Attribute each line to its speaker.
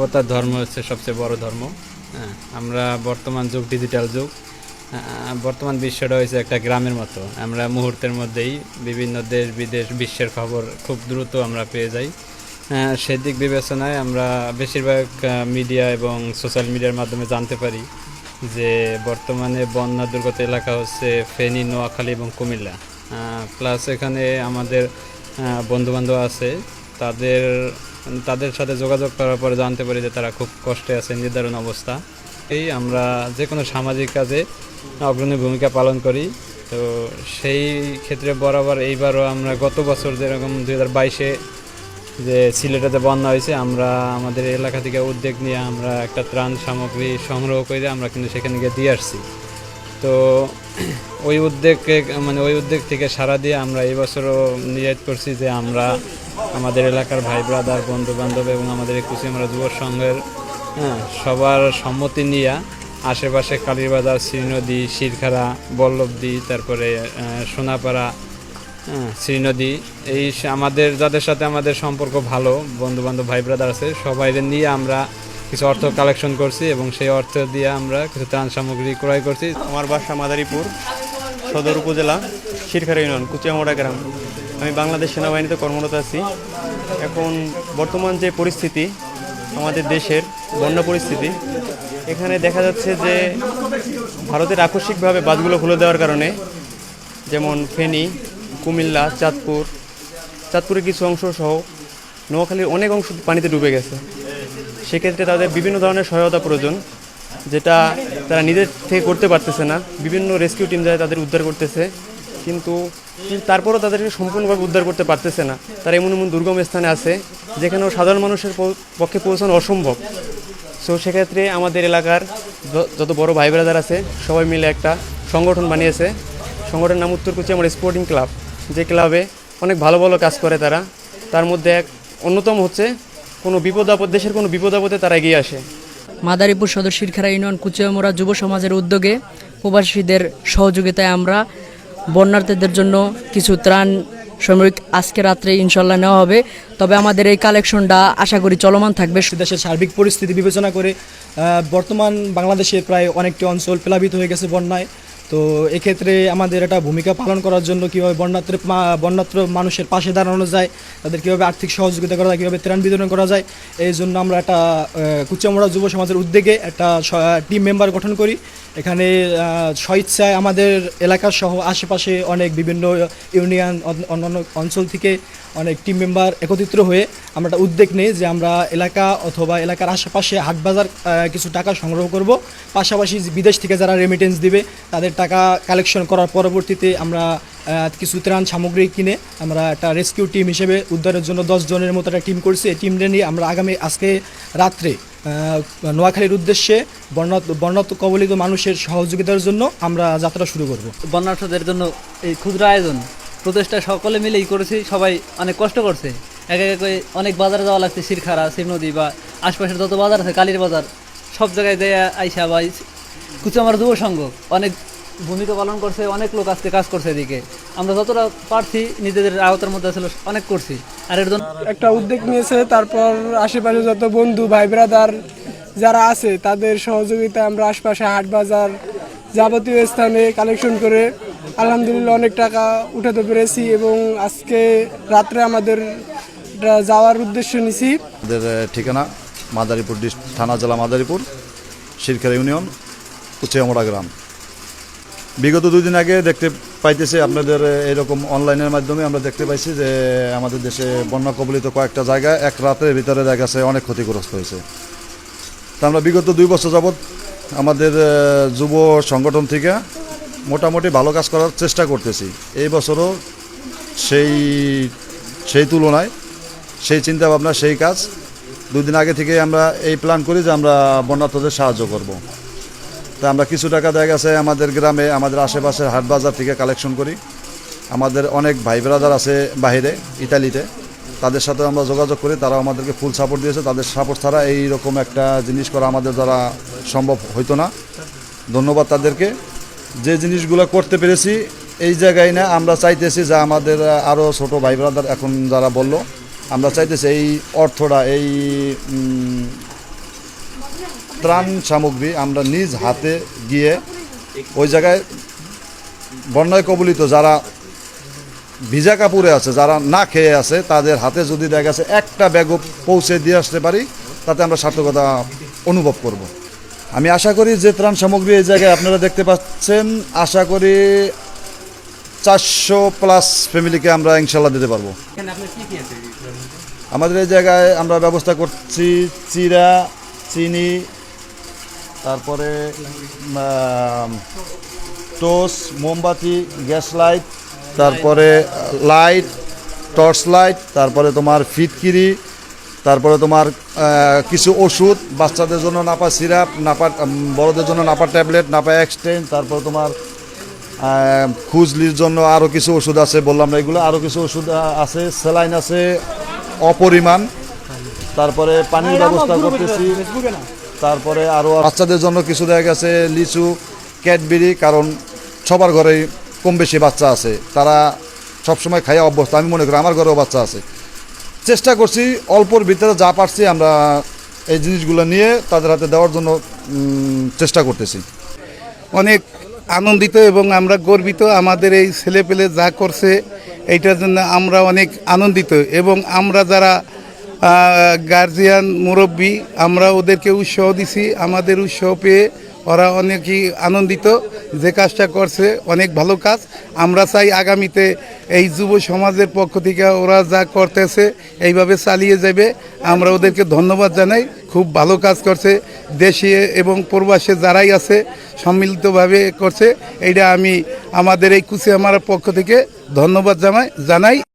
Speaker 1: মানবতার ধর্ম হচ্ছে সবচেয়ে বড় ধর্ম। হ্যাঁ আমরা বর্তমান যুগ ডিজিটাল যুগ। বর্তমান বিশ্বটা হয়েছে একটা গ্রামের মতো। আমরা মুহূর্তের মধ্যেই বিভিন্ন দেশ, বিদেশ, বিশ্বের খবর খুব দ্রুত আমরা পেয়ে যাই। সেদিক বিবেচনায় আমরা বেশিরভাগ মিডিয়া এবং সোশ্যাল মিডিয়ার মাধ্যমে জানতে পারি যে বর্তমানে বন্যা দুর্গত এলাকা হচ্ছে ফেনী, নোয়াখালী এবং কুমিল্লা। প্লাস এখানে আমাদের বন্ধুবান্ধব আছে। তাদের তাদের সাথে যোগাযোগ করার পরে জানতে পারি যে তারা খুব কষ্টে আছে, নির্ধারণ অবস্থা। এই আমরা যে কোনো সামাজিক কাজে অগ্রণী ভূমিকা পালন করি। তো সেই ক্ষেত্রে বরাবর এইবারও আমরা গত বছর যেরকম দুই হাজার বাইশে যে সিলেটেতে বন্যা হয়েছে, আমরা আমাদের এলাকা থেকে উদ্যোগ নিয়ে আমরা একটা ত্রাণ সামগ্রী সংগ্রহ করে আমরা কিন্তু সেখানে গিয়ে দিয়ে আসছি। তো ওই উদ্যোগকে মানে ওই উদ্যোগ থেকে সারা দিয়ে আমরা এই বছরও নিয়ত করছি যে আমরা আমাদের এলাকার ভাই ব্রাদার বন্ধু বান্ধব এবং আমাদের একুশে আমরা যুব সংঘের হ্যাঁ সবার সম্মতি নিয়ে আশেপাশে কালীবাজার, শ্রীনদী শিরখারা বল্লভদি, তারপরে সোনাপাড়া হ্যাঁ শ্রীনদী, এই আমাদের, যাদের সাথে আমাদের সম্পর্ক ভালো বন্ধু বান্ধব ভাই ব্রাদার আছে সবাই নিয়ে আমরা কিছু অর্থ কালেকশন করছি এবং সেই অর্থ দিয়ে আমরা কিছু ত্রাণ সামগ্রী ক্রয় করছি।
Speaker 2: আমার বাসা মাদারীপুর, সদর উপজেলা, শিরখারা ইউনিয়ন, কুচিয়ামোড়া গ্রাম। আমি বাংলাদেশ সেনাবাহিনীতে কর্মরত আছি। এখন বর্তমান যে পরিস্থিতি, আমাদের দেশের বন্যা পরিস্থিতি, এখানে দেখা যাচ্ছে যে ভারতের আকস্মিকভাবে বাঁধগুলো খুলে দেওয়ার কারণে, যেমন ফেনী, কুমিল্লা, চাঁদপুর, চাঁদপুরের কিছু অংশ সহ নোয়াখালীর অনেক অংশ পানিতে ডুবে গেছে। সেক্ষেত্রে তাদের বিভিন্ন ধরনের সহায়তা প্রয়োজন, যেটা তারা নিজের থেকে করতে পারতেছে না। বিভিন্ন রেস্কিউ টিম যায় তাদের উদ্ধার করতেছে, কিন্তু তারপরও তাদেরকে সম্পূর্ণভাবে উদ্ধার করতে পারতেছে না। তারা এমন এমন দুর্গম স্থানে আছে, যেখানেও সাধারণ মানুষের পক্ষে পৌঁছানো অসম্ভব। সো সেক্ষেত্রে আমাদের এলাকার যত বড় ভাই ব্রাদার আছে, সবাই মিলে একটা সংগঠন বানিয়েছে। সংগঠনের নাম উত্তর কুচি আমার স্পোর্টিং ক্লাব যে ক্লাবে অনেক ভালো ভালো কাজ করে তারা। তার মধ্যে এক অন্যতম হচ্ছে কোনো বিপদ আপদ দেশের কোনো বিপদ আপদে তারা এগিয়ে আসে।
Speaker 3: মাদারীপুর সদর শিরখারা ইউনিয়ন কুচিয়ামোড়া যুব সমাজের উদ্যোগে প্রবাসীদের সহযোগিতায় আমরা বন্যার্থীদের জন্য কিছু ত্রাণ সাময়িক আজকে রাত্রে ইনশাল্লাহ নেওয়া হবে। তবে আমাদের এই কালেকশনটা আশা করি চলমান থাকবে।
Speaker 4: দেশের সার্বিক পরিস্থিতি বিবেচনা করে বর্তমান বাংলাদেশে প্রায় অনেকটি অঞ্চল প্লাবিত হয়ে গেছে বন্যায়। তো এক্ষেত্রে আমাদের একটা ভূমিকা পালন করার জন্য কীভাবে বন্যাত্র বন্যাত্র মানুষের পাশে দাঁড়ানো যায় তাদের কীভাবে আর্থিক সহযোগিতা করা যায় কীভাবে ত্রাণ বিতরণ করা যায় এই জন্য আমরা একটা আহ, কুচিয়ামোড়া যুব সমাজের উদ্যোগে একটা টিম মেম্বার গঠন করি। এখানে স্বইচ্ছায় আমাদের এলাকা সহ আশেপাশে অনেক বিভিন্ন ইউনিয়ন অন- অন্যান্য অঞ্চল থেকে অনেক টিম মেম্বার একত্রিত হয়ে আমরা একটা উদ্যোগ নিই যে আমরা এলাকা অথবা এলাকার আশেপাশে হাটবাজার কিছু টাকা সংগ্রহ করব। পাশাপাশি বিদেশ থেকে যারা রেমিটেন্স দিবে তাদের টাকা কালেকশন করার পরবর্তীতে আমরা কিছু ত্রাণ সামগ্রী কিনে আমরা একটা রেস্কিউ টিম হিসেবে উদ্ধারের জন্য দশ জনের মতো একটা টিম করছি। এই টিমটা নিয়ে আমরা আগামী, আজকে রাত্রে নোয়াখালীর উদ্দেশ্যে বন্যা বন্যা কবলিত মানুষের সহযোগিতার জন্য আমরা যাত্রা শুরু করব।
Speaker 5: বন্যার্থদের জন্য এই ক্ষুদ্র আয়োজন প্রচেষ্টা সকলে মিলেই করেছি, সবাই অনেক কষ্ট করছে। একে একে করে অনেক বাজারে যাওয়া লাগছে, শিরখারা শিবনদী বা আশপাশের যত বাজার আছে, কালীর বাজার, সব জায়গায় দেয় আইসা বা কুচামার যুব সংঘ অনেক ভূমিকা পালন করছে অনেক লোক আজকে কাজ করছে এদিকে। আমরা যতটা পারছি নিজেদের আওতার মধ্যে আসলে অনেক করছি। আর এর জন্য
Speaker 6: একটা উদ্যোগ নিয়েছে তারপর আশেপাশে যত বন্ধু ভাই ব্রাদার যারা আছে তাদের সহযোগিতা আমরা আশপাশে হাট বাজার যাবতীয় স্থানে কালেকশন করে আলহামদুলিল্লাহ অনেক টাকা উঠাতে পেরেছি এবং আজকে রাত্রে আমাদের যাওয়ার উদ্দেশ্য নিছি।
Speaker 7: আমাদের ঠিকানা মাদারীপুর ডিস্ট- থানা জেলা মাদারীপুর শিরখারা ইউনিয়ন উচ্চয়ামোড়া গ্রাম। বিগত দুই দিন আগে দেখতে পাইতেছি আপনাদের এরকম অনলাইনের মাধ্যমে আমরা দেখতে পাইছি যে, আমাদের দেশে বন্যা কবলিত কয়েকটা জায়গায় এক রাতের ভিতরে দেখা গেছে অনেক ক্ষতিগ্রস্ত হয়েছে তা আমরা বিগত দুই বছর যাবৎ আমাদের যুব সংগঠন থেকে মোটামুটি ভালো কাজ করার চেষ্টা করতেছি এই বছরও সেই সেই তুলনায়, সেই চিন্তা ভাবনা সেই কাজ দুদিন আগে থেকে আমরা এই প্ল্যান করি যে আমরা বন্যার্থদের সাহায্য করব। তা আমরা কিছু টাকা দেখা গেছে আমাদের গ্রামে, আমাদের আশেপাশের হাট বাজার থেকে কালেকশন করি। আমাদের অনেক ভাই ব্রাদার আছে বাইরে, ইতালিতে। তাদের সাথে আমরা যোগাযোগ করি তারা আমাদেরকে ফুল সাপোর্ট দিয়েছে। তাদের সাপোর্ট ছাড়া এই রকম একটা জিনিস করা আমাদের দ্বারা সম্ভব হইতো না। ধন্যবাদ তাদেরকে। যে জিনিসগুলো করতে পেরেছি, এই জায়গায় না আমরা চাইতেছি যে আমাদের আরও ছোট ভাই ব্রাদার এখন যারা বলল, আমরা চাইতেছি এই অর্থটা, এই ত্রাণ সামগ্রী আমরা নিজ হাতে গিয়ে ওই জায়গায় বন্যায় কবলিত যারা ভিজা কাপড়ে আছে যারা না খেয়ে আছে তাদের হাতে যদি দেখা গেছে একটা ব্যাগও পৌঁছে দিয়ে আসতে পারি তাতে আমরা সার্থকতা অনুভব করব। আমি আশা করি যে ত্রাণ সামগ্রী এই জায়গায় আপনারা দেখতে পাচ্ছেন আশা করি চারশো প্লাস ফ্যামিলিকে আমরা ইনশাল্লাহ দিতে পারব আমাদের এই জায়গায় আমরা ব্যবস্থা করছি চিরা চিনি তারপরে টোস মোমবাতি গ্যাস লাইট তারপরে লাইট টর্চ লাইট তারপরে তোমার ফিটকিরি তারপরে তোমার কিছু ওষুধ বাচ্চাদের জন্য নাপা সিরাপ নাপা বড়দের জন্য নাপা ট্যাবলেট নাপা এক্সটেন্ট তারপরে তোমার খুজলির জন্য আরও কিছু ওষুধ আছে বললাম না এগুলো আরও কিছু ওষুধ আছে স্যালাইন আছে অপরিমাণ। তারপরে পানির ব্যবস্থা করতেছি। তারপরে আরও বাচ্চাদের জন্য কিছু দেখা গেছে লিচু ক্যাডবেরি কারণ সবার ঘরেই কম বেশি বাচ্চা আছে। তারা সবসময় খাইয়া অভ্যস্ত আমি মনে করি আমার ঘরেও বাচ্চা আছে। চেষ্টা করছি অল্পর ভিতরে যা পারছি আমরা এই জিনিসগুলো নিয়ে তাদের হাতে দেওয়ার জন্য চেষ্টা করতেছি।
Speaker 8: অনেক আনন্দিত এবং আমরা গর্বিত আমাদের এই ছেলেপেলে যা করছে এইটার জন্য আমরা অনেক আনন্দিত এবং আমরা যারা গার্জিয়ান মুরব্বী, আমরা ওদেরকে উৎসাহ দিছি। আমাদের উৎসাহ পেয়ে ওরা অনেকই আনন্দিত যে কাজটা করছে। অনেক ভালো কাজ। আমরা চাই আগামীতে এই যুব সমাজের পক্ষ থেকে ওরা যা করতেছে, এইভাবে চালিয়ে যাবে। আমরা ওদেরকে ধন্যবাদ জানাই। খুব ভালো কাজ করছে। দেশে এবং প্রবাসে যারাই আছে, সম্মিলিতভাবে করছে। এইটা আমি আমাদের এই কুচিয়ামারার পক্ষ থেকে ধন্যবাদ জানাই জানাই।